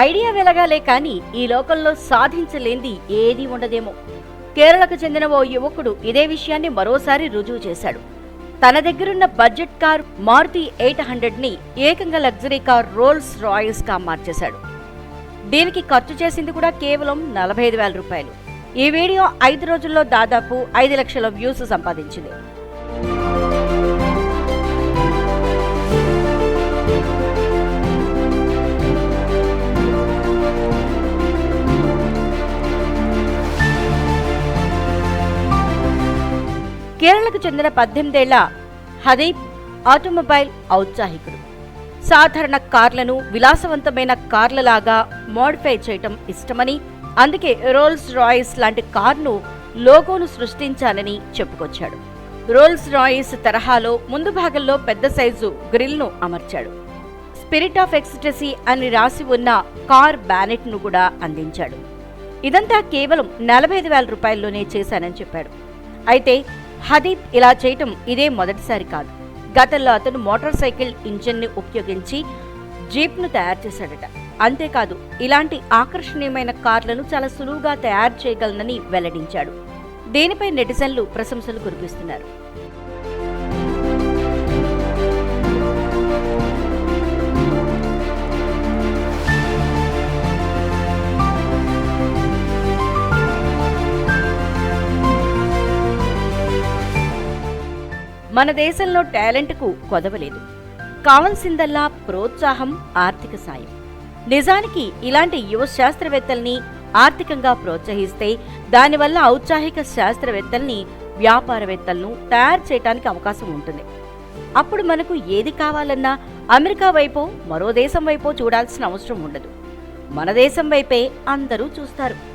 Idea వెలగాలే కానీ ఈ లోకంలో సాధించలేంది ఏదీ ఉండదేమో. కేరళకు చెందిన ఓ యువకుడు ఇదే విషయాన్ని మరోసారి రుజువు చేశాడు. తన దగ్గరున్న బడ్జెట్ కార్ మారుతి ఎయిట్ హండ్రెడ్ని ఏకంగా లగ్జరీ కార్ రోల్స్ రాయల్స్గా మార్చేశాడు. దీనికి ఖర్చు చేసింది కూడా కేవలం నలభై ఐదు వేల రూపాయలు. ఈ వీడియో ఐదు రోజుల్లో దాదాపు ఐదు లక్షల వ్యూస్ సంపాదించింది. కేరళకు చెందిన పద్దెనిమిదేళ్ళ హదీప్ ఆటోమొబైల్ ఔత్సాహికుడు. సాధారణ కార్లను విలాసవంతమైన కార్లలాగా మోడిఫై చేయటం ఇష్టమని అందుకే రోల్స్ రాయిస్ లాంటి కార్ను లోగోను సృష్టించాలని చెప్పుకొచ్చాడు. రోల్స్ రాయిస్ తరహాలో ముందు భాగంలో పెద్ద సైజు గ్రిల్ను అమర్చాడు. స్పిరిట్ ఆఫ్ ఎక్స్టసీ అని రాసి ఉన్న కార్ బ్యానెట్ను కూడా అందించాడు. ఇదంతా కేవలం నలభై ఐదు వేల రూపాయల్లోనే చేశానని చెప్పాడు. అయితే హదీబ్ ఇలా చేయటం ఇదే మొదటిసారి కాదు. గతంలో అతను మోటార్ సైకిల్ ఇంజిన్ని ఉపయోగించి జీప్ను తయారు చేశాడట. అంతేకాదు ఇలాంటి ఆకర్షణీయమైన కార్లను చాలా సులువుగా తయారు చేయగలనని వెల్లడించాడు. దీనిపై నెటిజన్లు ప్రశంసలు కురిపిస్తున్నారు. మన దేశంలో టాలెంట్కు కొదవలేదు. కావాల్సిందల్లా ప్రోత్సాహం ఆర్థిక సాయం. నిజానికి ఇలాంటి యువ శాస్త్రవేత్తల్ని ఆర్థికంగా ప్రోత్సహిస్తే దానివల్ల ఔత్సాహిక శాస్త్రవేత్తల్ని వ్యాపారవేత్తలను తయారు చేయడానికి అవకాశం ఉంటుంది. అప్పుడు మనకు ఏది కావాలన్నా అమెరికా వైపో మరో దేశం వైపో చూడాల్సిన అవసరం ఉండదు. మన దేశం వైపే అందరూ చూస్తారు.